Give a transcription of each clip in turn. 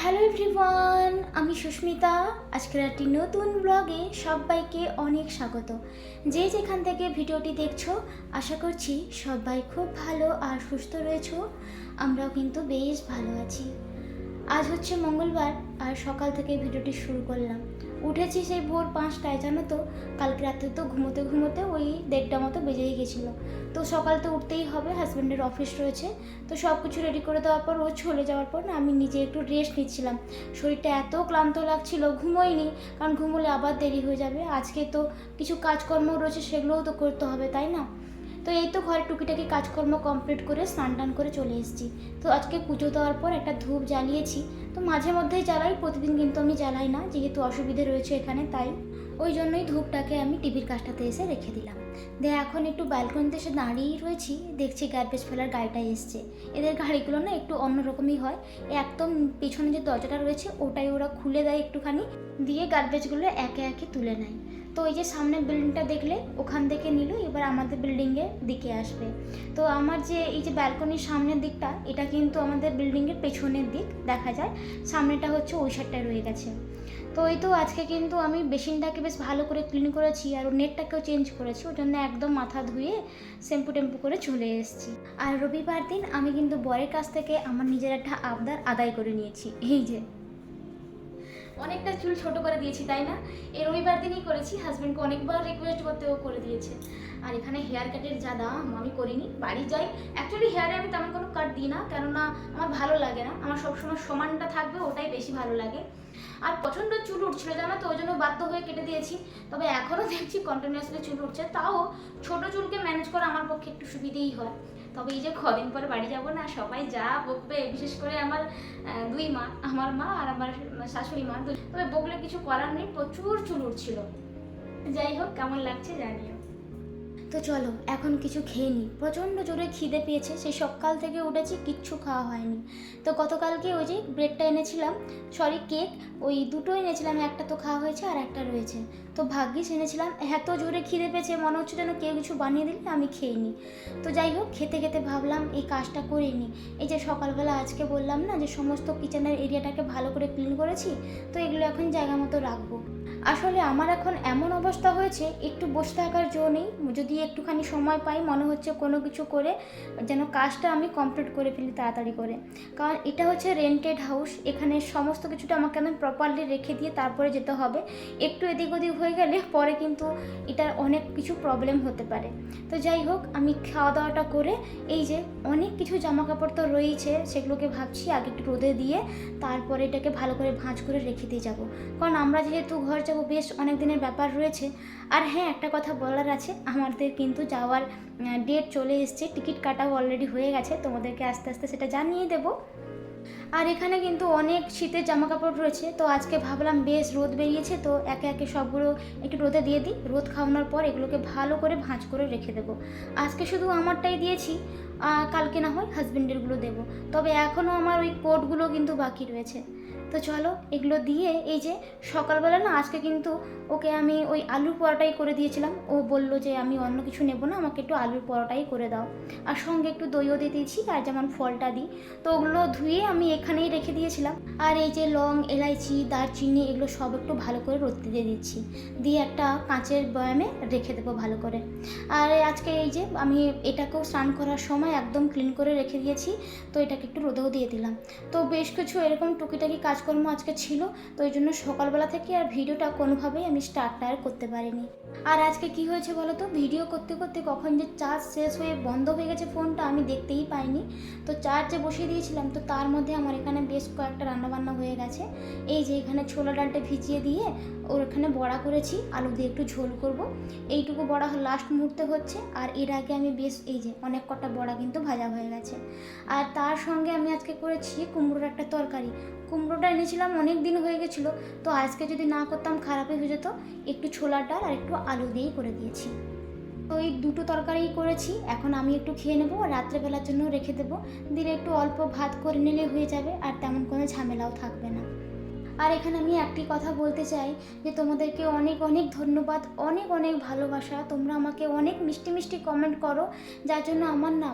Hello everyone আমি সুস্মিতা। আজকের একটি নতুন ব্লগে সবাইকে অনেক স্বাগত। যে যেখান থেকে ভিডিওটি দেখছ, আশা করছি সবাই খুব ভালো আর সুস্থ রয়েছো। আমরাও কিন্তু বেশ ভালো আছি। আজ হচ্ছে মঙ্গলবার, আর সকাল থেকে ভিডিওটি শুরু করলাম। উঠেছি সেই ভোর পাঁচটায়, জানো তো? কালকে রাত্রে তো ঘুমোতে ঘুমোতে ওই দেড়টা মতো বেজেই গেছিল। তো সকাল তো উঠতেই হবে, হাজব্যান্ডের অফিস রয়েছে। তো সব কিছু রেডি করে দেওয়ার পর, ও চলে যাওয়ার পর না আমি নিজে একটু রেস্ট নিচ্ছিলাম। শরীরটা এত ক্লান্ত লাগছিল, ঘুমোইনি। কারণ ঘুমোলে আবার দেরি হয়ে যাবে। আজকে তো কিছু কাজকর্ম রয়েছে, সেগুলোও তো করতে হবে, তাই না? তো এই তো ঘরে টুকিটাকি কাজকর্ম কমপ্লিট করে স্নান টান করে চলে এসেছি। তো আজকে পুজো দেওয়ার পর একটা ধূপ জ্বালিয়েছি। তো মাঝে মধ্যেই জ্বালাই, প্রতিদিন কিন্তু আমি জ্বালাই না, যেহেতু অসুবিধে রয়েছে এখানে, তাই। ওই জন্যই ধূপটাকে আমি টিভির কাজটাতে এসে রেখে দিলাম। দে, এখন একটু ব্যালকনিতে এসে দাঁড়িয়েই রয়েছি, দেখছি গার্বেজ ফেলার গাড়িটা এসছে। এদের গাড়িগুলো না একটু অন্যরকমই হয়। একদম পিছনে যে দরজাটা রয়েছে, ওটাই ওরা খুলে দেয় একটুখানি, দিয়ে গার্বেজগুলো একে একে তুলে নেয়। তো এই যে সামনে বিল্ডিংটা দেখলে, ওখান থেকে নিল, এবার আমাদের বিল্ডিংয়ের দিকে আসবে। তো আমার যে এই যে ব্যালকনির সামনের দিকটা, এটা কিন্তু আমাদের বিল্ডিংয়ের পেছনের দিক, দেখা যায়। সামনেটা হচ্ছে ওই সাইডটায় রয়ে গেছে। তো এই তো আজকে কিন্তু আমি বেসিনটাকে বেশ ভালো করে ক্লিন করেছি, আর নেটটাকেও চেঞ্জ করেছি ওই জন্য একদম মাথা ধুয়ে শ্যাম্পু টেম্পু করে চলে এসেছি। আর রবিবার দিন আমি কিন্তু বরের কাছ থেকে আমার নিজের একটা আবদার আদায় করে নিয়েছি। এই যে অনেকটা চুল ছোট করে দিয়েছি, তাই না? এই রবিবার দিনই করেছি হাজব্যান্ডকে অনেকবার রিকোয়েস্ট করতেও করে দিয়েছে। আর এখানে হেয়ার কাটের যা দাম, আমি করিনি, বাড়ি যাই। অ্যাকচুয়ালি হেয়ারে আমি তেমন কোনো কাট দিই না, কেননা আমার ভালো লাগে না। আমার সবসময় সমানটা থাকবে, ওটাই বেশি ভালো লাগে। আর প্রচণ্ড চুল উঠছিল, জানো তো? ওই জন্য বাধ্য হয়ে কেটে দিয়েছি। তবে এখনও দেখছি কন্টিনিউয়াসলি চুল উঠছে, তাও ছোট চুলকে ম্যানেজ করা আমার পক্ষে একটু সুবিধেই হয়। তবে এই যে কদিন পরে বাড়ি যাব না, সবাই যা বকবে, বিশেষ করে আমার দুই মা, আমার মা আর আমার শাশুড়ি মা। তবে বকলে কিছু করার নেই, প্রচুর চুল উঠছিল। যাই হোক, কেমন লাগছে জানিও। তো চলো, এখন কিছু খেয়ে নিই প্রচণ্ড জোরে খিদে পেয়েছে, সেই সকাল থেকে উঠেছি, কিচ্ছু খাওয়া হয়নি। তো গতকালকে ওই যে ব্রেডটা এনেছিলাম সরি কেক ওই দুটো এনেছিলাম, একটা তো খাওয়া হয়েছে আর একটা রয়েছে। তো ভাগ্যিস এনেছিলাম, এত জোরে খিদে পেয়েছে, মনে হচ্ছে যেন কেউ কিছু বানিয়ে দিলে আমি খেয়ে নিই তো যাই হোক, খেতে খেতে ভাবলাম এই কাজটা করে নিই এই যে সকালবেলা আজকে বললাম না যে সমস্ত কিচেনের এরিয়াটাকে ভালো করে ক্লিন করেছি, তো এগুলো এখন জায়গা মতো রাখব। আসলে আমার এখন এমন অবস্থা হয়েছে, একটু বসে থাকার জো নেই, যদি একটুখানি সময় পাই, মনে হচ্ছে কোনো কিছু করে, যেন কাজটা আমি কমপ্লিট করে ফেলি তাড়াতাড়ি করে। কারণ এটা হচ্ছে রেন্টেড হাউস এখানে সমস্ত কিছুটা আমাকে আমি প্রপারলি রেখে দিয়ে তারপরে যেতে হবে। একটু এদিক ওদিক হয়ে গেলে পরে কিন্তু এটার অনেক কিছু প্রবলেম হতে পারে। তো যাই হোক, আমি খাওয়া দাওয়াটা করে, এই যে অনেক কিছু জামা কাপড় তো রয়েছে সেগুলোকে ভাবছি আগে একটু রোদে দিয়ে, তারপরে এটাকে ভালো করে ভাঁজ করে রেখে দিয়ে যাব। কারণ আমরা যেহেতু ঘর যাব বেশ অনেক দিনের ব্যাপার রয়েছে। আর হ্যাঁ একটা কথা বলার আছে। আমাদের কিন্তু যাওয়ার ডেট চলে এসছে। টিকিট কাটাও অলরেডি হয়ে গেছে। তোমাদেরকে আস্তে আস্তে সেটা জানিয়ে দেবো। আর এখানে কিন্তু অনেক শীতের জামা কাপড় রয়েছে। তো আজকে ভাবলাম, বেশ রোদ বেরিয়েছে, তো একে একে সবগুলো একটু রোদে দিয়ে দিই। রোদ খাওয়ানোর পর এগুলোকে ভালো করে ভাঁজ করে রেখে দেবো। আজকে শুধু আমারটাই দিয়েছি। কালকে না হয় হাজবেন্ডেরগুলো দেবো। তবে এখনও আমার ওই কোটগুলো কিন্তু বাকি রয়েছে। তো চলো, এগুলো দিয়ে এই যে সকালবেলা না আজকে কিন্তু ওকে আমি ওই আলুর পরোটাই করে দিয়েছিলাম। ও বলল যে আমি অন্য কিছু নেব না, আমাকে একটু আলুর পরোটাই করে দাও। আর সঙ্গে একটু দইও দিয়ে দিয়েছি আর যেমন ফলটা দিই। তো ওগুলো ধুয়ে আমি এখানেই রেখে দিয়েছিলাম। আর এই যে লং, এলাইচি, দারচিনি এগুলো সব একটু ভালো করে রোদতে দিয়ে দিচ্ছি। দিয়ে একটা কাঁচের বয়ামে রেখে দেবো ভালো করে। আর আজকে এই যে আমি এটাকেও স্নান করার সময় একদম ক্লিন করে রেখে দিয়েছি। তো এটাকে একটু রোদেও দিয়ে দিলাম। তো বেশ কিছু এরকম টুকিটাকি কাজকর্ম আজকে ছিল, তো এই জন্য সকালবেলা থেকে আর ভিডিওটা কোনোভাবেই আমি স্টার্ট আর করতে পারিনি। আর আজকে কি হয়েছে বলো তো? ভিডিও করতে করতে কখন যে চার্জ শেষ হয়ে বন্ধ হয়ে গেছে ফোনটা আমি দেখতেই পাইনি। তো চার্জে বসিয়ে দিয়েছিলাম, তো তার মধ্যে আমার এখানে বেশ কয়েকটা রান্নাবান্না হয়ে গেছে। এই যে এখানে ছোলা ডালটা ভিজিয়ে দিয়ে ওর এখানে বড়া করেছি, আলু দিয়ে একটু ঝোল করব। এইটুকু বড়া লাস্ট মুহূর্তে হচ্ছে, আর এর আগে আমি বেশ এই যে অনেক কটা বড়া কিন্তু ভাজা হয়ে গেছে। আর তার সঙ্গে আমি আজকে করেছি কুমড়োর একটা তরকারি। কুমড়োটা এনেছিলাম, অনেক দিন হয়ে গেছিল, তো আজকে যদি না করতাম খারাপই হয়ে যেত। একটু ছোলার ডাল আর একটু আলু দিয়েই করে দিয়েছি। তো এই দুটো তরকারিই করেছি, এখন আমি একটু খেয়ে নেব রাত্রেবেলার জন্য রেখে দেবো। দিলে একটু অল্প ভাত করে নিলে হয়ে যাবে, আর তেমন কোনো ঝামেলাও থাকবে না। আর এখানে আমি একটি কথা বলতে চাই যে তোমাদেরকে অনেক অনেক ধন্যবাদ, অনেক অনেক ভালোবাসা। তোমরা আমাকে অনেক মিষ্টি মিষ্টি কমেন্ট করো, যার জন্য আমার না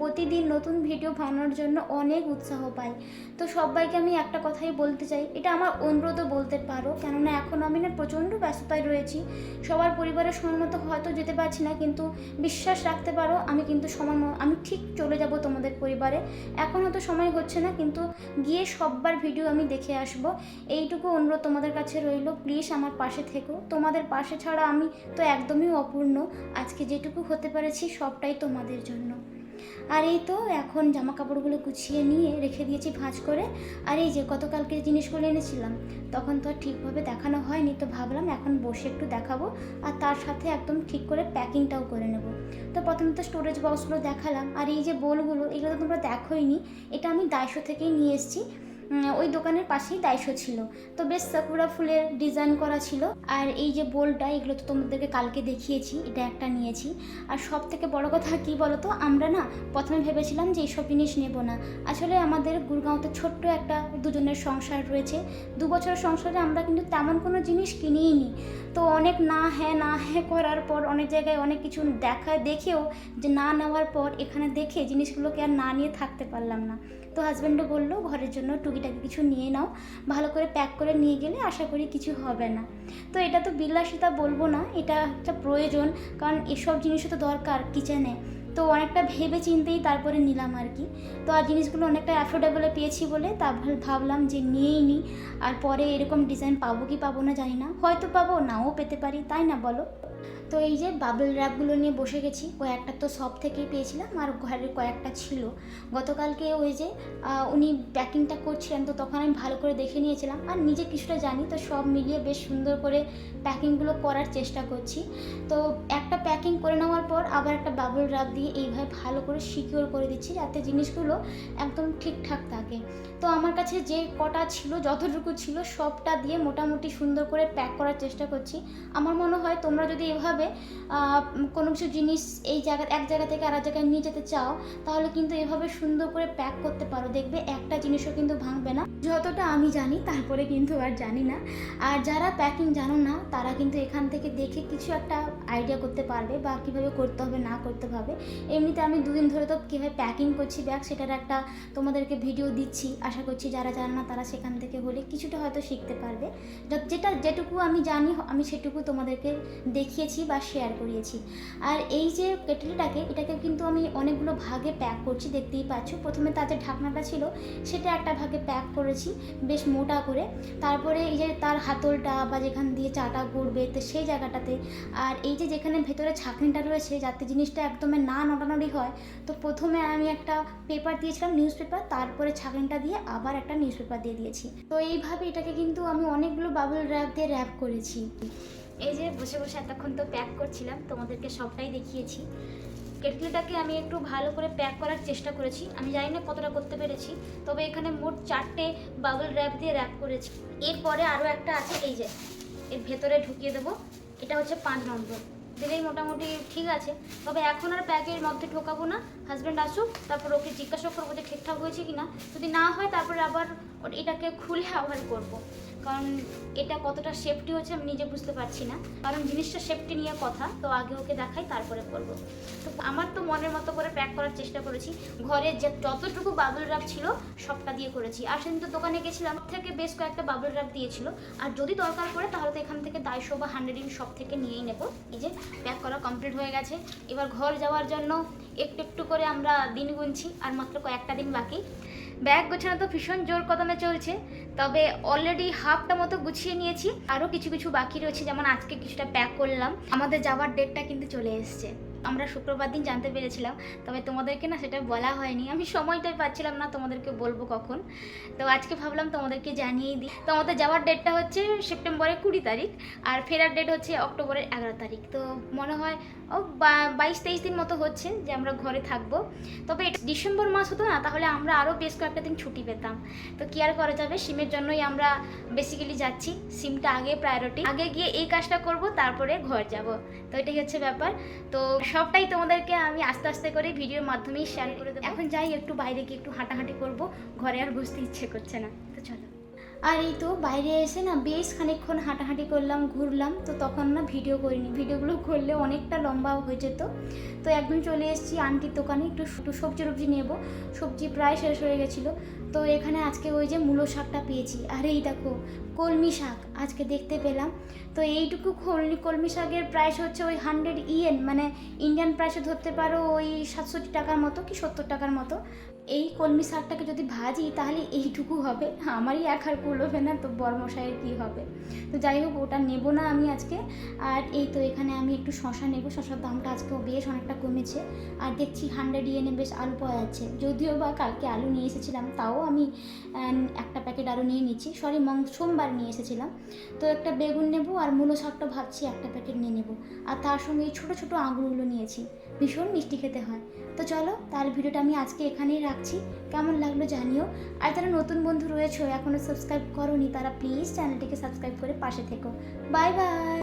প্রতিদিন নতুন ভিডিও বানানোর জন্য অনেক উৎসাহ পাই। তো সবাইকে আমি একটা কথাই বলতে চাই, এটা আমার অনুরোধও বলতে পারো, কেননা এখন আমি না প্রচণ্ড ব্যস্ততায় রয়েছি। সবার পরিবারের সময় মতো হয়তো যেতে পারছি না, কিন্তু বিশ্বাস রাখতে পারো, আমি কিন্তু সময় আমি ঠিক চলে যাব তোমাদের পরিবারে। এখন হয়তো সময় হচ্ছে না, কিন্তু গিয়ে সববার ভিডিও আমি দেখে আসব। এইটুকু অনুরোধ তোমাদের কাছে রইল। প্লিজ আমার পাশে থেকো। তোমাদের পাশে ছাড়া আমি তো একদমই অপূর্ণ। আজকে যেটুকু হতে পেরেছি সবটাই তোমাদের জন্য। আর এই তো এখন জামা কাপড়গুলো গুছিয়ে নিয়ে রেখে দিয়েছি ভাঁজ করে। আর এই যে গতকালকে জিনিসগুলো এনেছিলাম, তখন তো আর ঠিকভাবে দেখানো হয়নি, তো ভাবলাম এখন বসে একটু দেখাবো। আর তার সাথে একদম ঠিক করে প্যাকিংটাও করে নেব। তো প্রথমে তো স্টোরেজ বক্সগুলো দেখালাম। আর এই যে বোলগুলো এগুলো তো তোমরা দেখোইনি। এটা আমি দায়শো থেকেই নিয়ে এসেছি। ওই দোকানের পাশেই দায়শো ছিল। তো বেশ সাকুরা ফুলের ডিজাইন করা ছিল। আর এই যে বোলটা, এগুলো তো তোমাদেরকে কালকে দেখিয়েছি, এটা একটা নিয়েছি। আর সব থেকে বড় কথা কি বলো তো আমরা না প্রথমে ভেবেছিলাম যে এইসব জিনিস নেব না। আসলে আমাদের গুরগাঁওতে ছোট্ট একটা দুজনের সংসার রয়েছে। দু বছরের সংসারে আমরা কিন্তু তেমন কোনো জিনিস কিনিই নি তো অনেক না হ্যাঁ না হ্যাঁ করার পর, অনেক জায়গায় অনেক কিছু দেখা, দেখেও যে না নেওয়ার পর, এখানে দেখে জিনিসগুলোকে আর না নিয়ে থাকতে পারলাম না। তো হাজব্যান্ডও বলল, ঘরের জন্য টুকিটাকি কিছু নিয়ে নাও, ভালো করে প্যাক করে নিয়ে গেলে আশা করি কিছু হবে না। তো এটা তো বিলাসিতা বলব না, এটা একটা প্রয়োজন, কারণ এসব জিনিসও তো দরকার কিচেনে। তো অনেকটা ভেবে চিন্তেই তারপরে নিলাম আর কি। তো আর জিনিসগুলো অনেকটা অ্যাফোর্ডেবলে পেয়েছি বলে তা ভাবলাম যে নিয়েই নিই আর পরে এরকম ডিজাইন পাবো কি পাবো না জানি না। হয়তো পাবো, নাও পেতে পারি, তাই না বলো? তো এই যে বাবল র্যাপগুলো নিয়ে বসে গেছি, কয়েকটা তো সব থেকেই পেয়েছিলাম আর ঘরের কয়েকটা ছিল। গতকালকে ওই যে উনি প্যাকিংটা করছিলেন তো তখন আমি ভালো করে দেখে নিয়েছিলাম। আর নিজে কিছুটা জানি তো সব মিলিয়ে বেশ সুন্দর করে প্যাকিংগুলো করার চেষ্টা করছি। তো একটা প্যাকিং করে নেওয়ার পর আবার একটা বাবল র্যাপ দিয়ে এইভাবে ভালো করে সিকিওর করে দিচ্ছি যাতে জিনিসগুলো একদম ঠিকঠাক থাকে। তো আমার কাছে যে কটা ছিল, যতটুকু ছিল, সবটা দিয়ে মোটামুটি সুন্দর করে প্যাক করার চেষ্টা করছি। আমার মনে হয় তোমরা যদি এভাবে আহ, কোনো কিছু জিনিস এই জায়গা এক জায়গা থেকে আর জায়গায় নিয়ে যেতে চাও তাহলে কিন্তু এভাবে সুন্দর করে প্যাক করতে পারো। দেখবে একটা জিনিসও কিন্তু ভাঙবে না। যতটা আমি জানি তারপরে কিন্তু আর জানি না। আর যারা প্যাকিং জানো না তারা কিন্তু এখান থেকে দেখে কিছু একটা আইডিয়া করতে পারবে বা কীভাবে করতে হবে না করতে হবে। এমনিতে আমি দুদিন ধরে তো কীভাবে প্যাকিং করছি ব্যাগ সেটার একটা তোমাদেরকে ভিডিও দিচ্ছি। আশা করছি যারা জানে না তারা সেখান থেকে হলে কিছুটা হয়তো শিখতে পারবে। যেটা যেটুকু আমি জানি আমি সেটুকু তোমাদেরকে দেখিয়েছি বা শেয়ার করিয়েছি। আর এই যে কেটলিটাকে এটাকে কিন্তু আমি অনেকগুলো ভাগে প্যাক করছি, দেখতেই পাচ্ছ। প্রথমে তার যে ঢাকনাটা ছিল, সেটা একটা ভাগে প্যাক করেছি, বেশ মোটা করে। তারপরে এই যে তার হাতলটা বা যেখান দিয়ে চাটা গড়বে, তো সেই জায়গাটাতে। আর এই যে যেখানে ভেতরে ছাঁকনিটা রয়েছে, যাতে জিনিসটা একদমই না নটানড়ি হয়, তো প্রথমে আমি একটা পেপার দিয়েছিলাম নিউজ পেপার তারপরে ছাঁকনিটা দিয়ে আবার একটা নিউজ পেপার দিয়ে দিয়েছি। তো এইভাবে এটাকে কিন্তু আমি অনেকগুলো বাবল র্যাপ দিয়ে র্যাপ করেছি। এই যে বসে বসে এতক্ষণ তো প্যাক করছিলাম, তোমাদেরকে সবটাই দেখিয়েছি। কেটলিটাকে আমি একটু ভালো করে প্যাক করার চেষ্টা করেছি। আমি জানি না কতটা করতে পেরেছি, তবে এখানে মোট চারটে বাবল র্যাপ দিয়ে র্যাপ করেছি। এরপরে আরও একটা আছে, এই যে, এর ভেতরে ঢুকিয়ে দেবো। এটা হচ্ছে পাঁচ নম্বর। দিলেই মোটামুটি ঠিক আছে, তবে এখন আর প্যাকের মধ্যে ঢোকাবো না। হাজব্যান্ড আসুক, তারপর ওকে জিজ্ঞাসা করব যে ঠিকঠাক হয়েছে কি না যদি না হয়, তারপরে আবার এটাকে খুলে আবার করব। কারণ এটা কতটা সেফটি হচ্ছে আমি নিজে বুঝতে পারছি না। কারণ জিনিসটা সেফটি নিয়ে কথা, তো আগে ওকে দেখাই, তারপরে করব। তো আমার তো মনের মতো করে প্যাক করার চেষ্টা করেছি। ঘরে যে যতটুকু বাবল র্যাপ ছিল, সবটা দিয়ে করেছি। আর সেদিন তো দোকানে গেছিলাম থেকে বেশ কয়েকটা বাবল র্যাপ দিয়েছিল। আর যদি দরকার পড়ে, তাহলে তো এখান থেকে দায়শো বা হান্ড্রেড ইন সব থেকে নিয়েই নেব। এই যে প্যাক করা কমপ্লিট হয়ে গেছে। এবার ঘর যাওয়ার জন্য একটু একটু করে আমরা দিন গুনছি, আর মাত্র কয়েকটা দিন বাকি। ব্যাগ গোছানো তো ভীষণ জোর কদমে চলছে, তবে অলরেডি হাফটা মতো গুছিয়ে নিয়েছি। আরও কিছু কিছু বাকি রয়েছে, যেমন আজকে কিছুটা প্যাক করলাম। আমাদের যাওয়ার ডেটটা কিন্তু চলে এসছে। আমরা শুক্রবার দিন জানতে পেরেছিলাম, তবে তোমাদেরকে না সেটা বলা হয়নি। আমি সময়টাই পাচ্ছিলাম না তোমাদেরকে বলব কখন। তো আজকে ভাবলাম তোমাদেরকে জানিয়েই দিই। তো আমাদের যাওয়ার ডেটটা হচ্ছে সেপ্টেম্বরের কুড়ি তারিখ আর ফেরার ডেট হচ্ছে অক্টোবরের এগারো তারিখ। তো মনে হয়, ও বাইশ তেইশ দিন মতো হচ্ছে যে আমরা ঘরে থাকব। তবে ডিসেম্বর মাস হতো না, তাহলে আমরা আরও বেশ কয়েকটা দিন ছুটি পেতাম। তো কি আর করা যাবে? সিমের জন্যই আমরা বেসিক্যালি যাচ্ছি। সিমটা আগে প্রায়োরিটি আগে গিয়ে এই কাজটা করব, তারপরে ঘর যাব। তো এটাই হচ্ছে ব্যাপার। তো সবটাই তোমাদেরকে আমি আস্তে আস্তে করে ভিডিওর মাধ্যমেই শেয়ার করে দেবো। এখন যাই, একটু বাইরে গিয়ে একটু হাঁটাহাঁটি করব। ঘরে আর বসতে ইচ্ছে করছে না। আর এই তো বাইরে এসে না বেশ খানিকক্ষণ হাঁটাহাঁটি করলাম, ঘুরলাম, তো তখন না ভিডিও করিনি। ভিডিওগুলো করলে অনেকটা লম্বা হয়ে যেত। তো একদম চলে এসেছি আন্টির দোকানে, একটু একটু সবজি টবজি নেব। সবজি প্রায় শেষ হয়ে গেছিল। তো এখানে আজকে ওই যে মূলো শাকটা পেয়েছি। আর এই দেখো, কলমি শাক আজকে দেখতে পেলাম। তো এইটুকু কলমি কলমি শাকের প্রাইস হচ্ছে ওই হান্ড্রেড ইয়েন মানে ইন্ডিয়ান প্রাইসে ধরতে পারো ওই সাতষট্টি টাকার মতো কি সত্তর টাকার মতো। এই কলমি শাকটাকে যদি ভাজি তাহলে এইটুকু হবে। আমারই এক আর কুলোবে না, তো বরমশাইয়ের কী হবে? তো যাই হোক, ওটা নেব না আমি আজকে। আর এই তো এখানে আমি একটু শশা নেব। শশার দামটা আজকেও বেশ অনেকটা কমেছে। আর দেখছি হান্ড্রেড ইয়েনে বেশ আলু পাওয়া যাচ্ছে। যদিও বা কালকে আলু নিয়ে এসেছিলাম, তাও আমি একটা প্যাকেট আলু নিয়ে নিচ্ছি। সরি, মং, সোমবার নিয়ে এসেছিলাম। তো একটা বেগুন নেব আর মূলো শাকটা ভাবছি একটা প্যাকেট নিয়ে নেব। আর তার সঙ্গে এই ছোটো ছোটো আঙুরগুলো নিয়েছি। ভীষণ মিষ্টি খেতে হয়। তো চলো, তার ভিডিওটা আমি আজকে এখানেই রাখছি। কেমন লাগল জানিও। আর যারা নতুন বন্ধু রয়েছে এখনও সাবস্ক্রাইব করোনি, তারা প্লিজ চ্যানেলটিকে সাবস্ক্রাইব করে পাশে থেকো। Bye bye